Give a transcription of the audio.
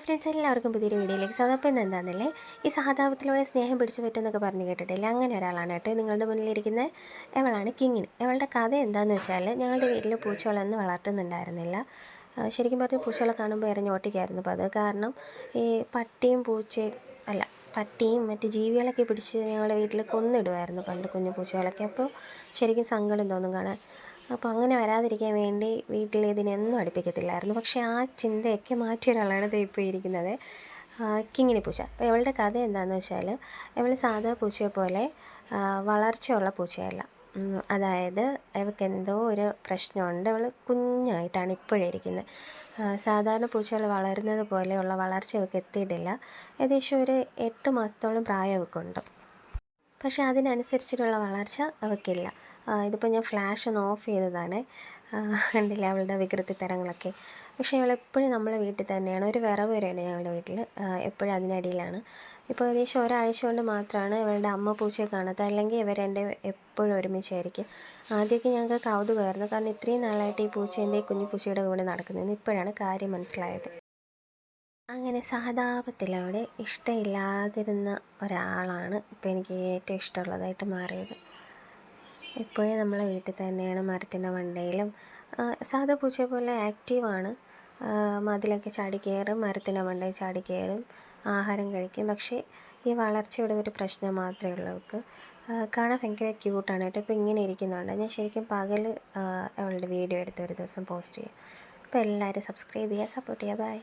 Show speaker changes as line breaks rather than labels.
Hi friends എല്ലാവർക്കും പുതിയൊരു വീഡിയോയിലേക്ക് സ്വാഗതം. ഇന്ന് എന്താണെന്നല്ലേ ഈ സഹതാപത്തിലൂടെ സ്നേഹം പിടിച്ചു പറ്റുമെന്നൊക്കെ പറഞ്ഞ് കേട്ടിട്ടില്ല? അങ്ങനെ ഒരാളാണ് കേട്ടോ. നിങ്ങളുടെ മുന്നിലിരിക്കുന്ന എവളാണ്? കിങ്ങിന്. എവളുടെ കഥ എന്താണെന്ന് വെച്ചാൽ ഞങ്ങളുടെ വീട്ടിൽ പൂച്ചകളൊന്നും വളർത്തുന്നുണ്ടായിരുന്നില്ല. ശരിക്കും പറഞ്ഞാൽ പൂച്ചകളെ കാണുമ്പോൾ ഞോട്ടിക്കായിരുന്നു അപ്പോൾ അത് കാരണം ഈ പട്ടിയും പൂച്ചയും അല്ല പട്ടിയും മറ്റ് ജീവികളൊക്കെ പിടിച്ച് ഞങ്ങളുടെ വീട്ടിൽ കൊന്നിടുമായിരുന്നു പണ്ട് കുഞ്ഞു പൂച്ചകളൊക്കെ. അപ്പോൾ ശരിക്കും സങ്കടം തോന്നും കാണാൻ. അപ്പോൾ അങ്ങനെ വരാതിരിക്കാൻ വേണ്ടി വീട്ടിൽ ഇതിനൊന്നും അടുപ്പിക്കത്തില്ലായിരുന്നു. പക്ഷേ ആ ചിന്തയൊക്കെ മാറ്റിയ ഒരാളാണ് ഇപ്പോൾ ഇരിക്കുന്നത്. കിങ്ങിണി പൂച്ച. അപ്പോൾ ഇവളുടെ കഥ എന്താണെന്ന് വെച്ചാൽ ഇവൾ സാധാ പൂച്ചയെ പോലെ വളർച്ചയുള്ള പൂച്ചയല്ല. അതായത് ഇവൾക്ക് എന്തോ ഒരു പ്രശ്നമുണ്ട്. അവൾ കുഞ്ഞായിട്ടാണ് ഇപ്പോഴേ ഇരിക്കുന്നത്. സാധാരണ പൂച്ചകൾ വളരുന്നത് പോലെയുള്ള വളർച്ച ഇവൾക്ക് എത്തിയിട്ടില്ല. ഏകദേശം ഒരു എട്ട് മാസത്തോളം പ്രായം ഇവൾക്കുണ്ട് പക്ഷേ അതിനനുസരിച്ചിട്ടുള്ള വളർച്ച അവൾക്കില്ല ഇതിപ്പോൾ ഞാൻ ഫ്ലാഷ് ഒന്ന് ഓഫ് ചെയ്തതാണ്. കണ്ടില്ല അവളുടെ വികൃതി തരങ്ങളൊക്കെ. പക്ഷേ അവളെപ്പോഴും നമ്മളെ വീട്ടിൽ തന്നെയാണ്. ഒരു വിറവ് വരെയാണ് ഞങ്ങളുടെ വീട്ടിൽ. എപ്പോഴും അതിനടിയിലാണ്. ഇപ്പോൾ ഏകദേശം ഒരാഴ്ച കൊണ്ട് മാത്രമാണ് ഇവളുടെ അമ്മ പൂച്ചയെ കാണാത്തത് അല്ലെങ്കിൽ ഇവർ എന്റെ എപ്പോഴും ഒരുമിച്ചായിരിക്കും. ആദ്യമൊക്കെ ഞങ്ങൾക്ക് കൗതുകമായിരുന്നു. കാരണം ഇത്രയും നാളായിട്ട് ഈ പൂച്ച എന്തേ കുഞ്ഞു പൂച്ചയുടെ കൂടെ നടക്കുന്നതെന്ന് ഇപ്പോഴാണ് കാര്യം മനസ്സിലായത്. അങ്ങനെ സഹതാപത്തിലൂടെ ഇഷ്ടമില്ലാതിരുന്ന ഒരാളാണ് ഇപ്പോൾ എനിക്ക് ഏറ്റവും ഇഷ്ടമുള്ളതായിട്ട് മാറിയത്. ഇപ്പോഴും നമ്മളെ വീട്ടിൽ തന്നെയാണ് മരത്തിന്റെ മണ്ടയിലും സാധാ പൂച്ച പോലെ ആക്റ്റീവാണ് മതിലൊക്കെ ചാടി കയറും മരത്തിന്റെ മണ്ടയിൽ ചാടി കയറും ആഹാരം കഴിക്കും. പക്ഷേ ഈ വളർച്ചയുടെ ഒരു പ്രശ്നം മാത്രമേ ഉള്ളൂ അവൾക്ക് ആ, കാണാൻ ഭയങ്കര ക്യൂട്ടാണ് കേട്ടോ. ഇപ്പോൾ ഇങ്ങനെ ഇരിക്കുന്നുണ്ട്. ഞാൻ ശരിക്കും പകൽ അവളുടെ വീഡിയോ എടുത്ത് ഒരു ദിവസം പോസ്റ്റ് ചെയ്യാം. അപ്പോൾ എല്ലാവരും സബ്സ്ക്രൈബ് ചെയ്യുക സപ്പോർട്ട് ചെയ്യുക. ബൈ